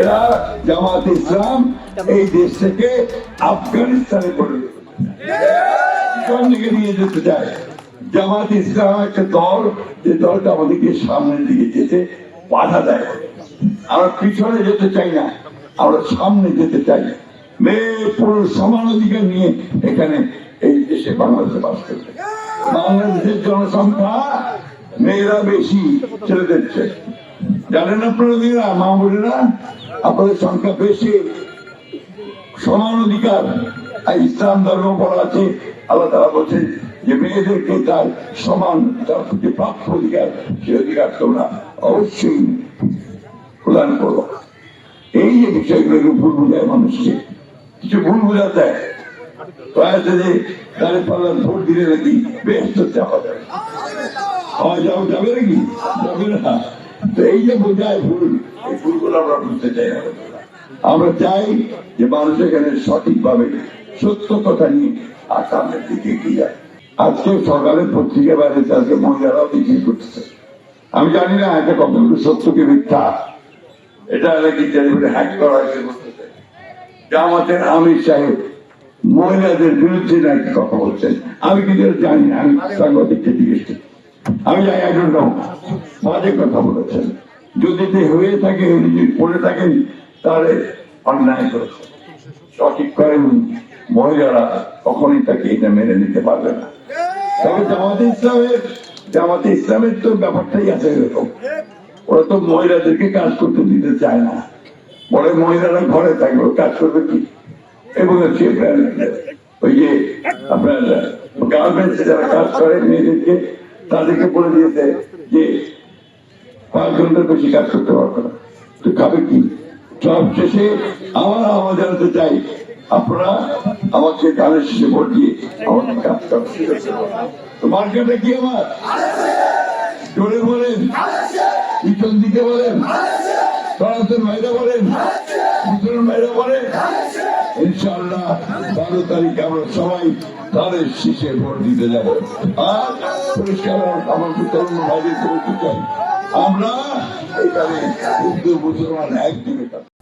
এরা জামাত ইসলাম এই দেশ থেকে আফগানিস্তানে কোন দিকে নিয়ে যেতে চায়। জামাত ইসলাম একটা দল, যে দলটা আমাদেরকে সামনের দিকে যেতে বাধা দেয়। আমরা পিছনে যেতে চাই না, আমরা সামনে যেতে চাই। মেয়ে, পুরুষ, সমান অধিকার নিয়ে এখানে এই দেশে বাংলাদেশে বাস করবে। বাংলাদেশের জনসংখ্যা মেয়েরা বেশি, ছেলেদের চেয়ে। জানেন আপনারা মেয়েরা মা বোনেরা আপনাদের সংখ্যা বেশি। সমান অধিকার। আর ইসলাম ধর্ম বলা আছে আল্লাহ তারা বলছে যে মেয়েদেরকে তার সমান তার প্রতি প্রাপ্য অধিকার সে অধিকার তোমরা অবশ্যই প্রদান করো। এই যে বিষয়গুলো ভুল বোঝায় মানুষকে। কিছু ভুল বোঝা দেয় প্রয়াসে যে তারে পাল্লার ভোট দিলে নাকি বেশ তো চাপা যাবে যাবে নাকি? যাবে না। এই যে বোঝায় ভুল, এই ভুলগুলো আমরা বুঝতে চাই আমরা চাই যে মানুষ এখানে সঠিকভাবে সত্য কথা নিয়ে আর সামনের দিকে এগিয়ে যায়। আজকে পত্রিকা আজকে মহিলারাও করতেছে। আমি জানি না এটা কতটুকু সত্যকে মিথ্যা। এটা নাকি হ্যাক করা হয়েছে জামাতের আমির সাহেব, মহিলাদের বিরুদ্ধে নাকি কথা বলছেন। আমি কিন্তু জানি না, আমি সাংবাদিককে জিজ্ঞেস। আমি জানি একজন বাজে কথা বলেছেন। যদি হয়ে থাকে যদি পড়ে থাকেন, তাহলে অন্যায় করেছেন সঠিক করেননি মহিলারা কখনই তাকে এটা মেনে নিতে পারবে না। তবে জামাতে ইসলামের জামাতে ইসলামের তো ব্যাপারটাই আছে এরকম। ওরা তো মহিলাদেরকে কাজ করতে দিতে চায় না। বলে মহিলারা ঘরে থাকবে কাজ করবে কি? এবং হচ্ছে ওই যে আপনার গার্মেন্টসে যারা কাজ করে, মেয়েদেরকে তাদেরকে বলে দিয়েছে যে পাঁচ ঘণ্টার বেশি কাজ করতে পারবে না। তো খাবে কি? সব শেষে আমার আওয়াজ জানাতে চাই। আপনারা আমাকে গানের শেষে ভোট দিয়ে আমাকে কাজ করেন তো মার্কেটে কি আমার? জোরে বলেন। পিছন দিকে বলেন। সনাতন ভাইরা বলেন। মুসলমান ভাইরা বলেন। ইনশাআল্লাহ বারো তারিখে আমরা সবাই তাদের শীষে ভোট দিতে যাব। আর পরিষ্কার আমার তরুণ ভাইদের বলতে চাই? আমরা এখানে হিন্দু মুসলমান একদিকে।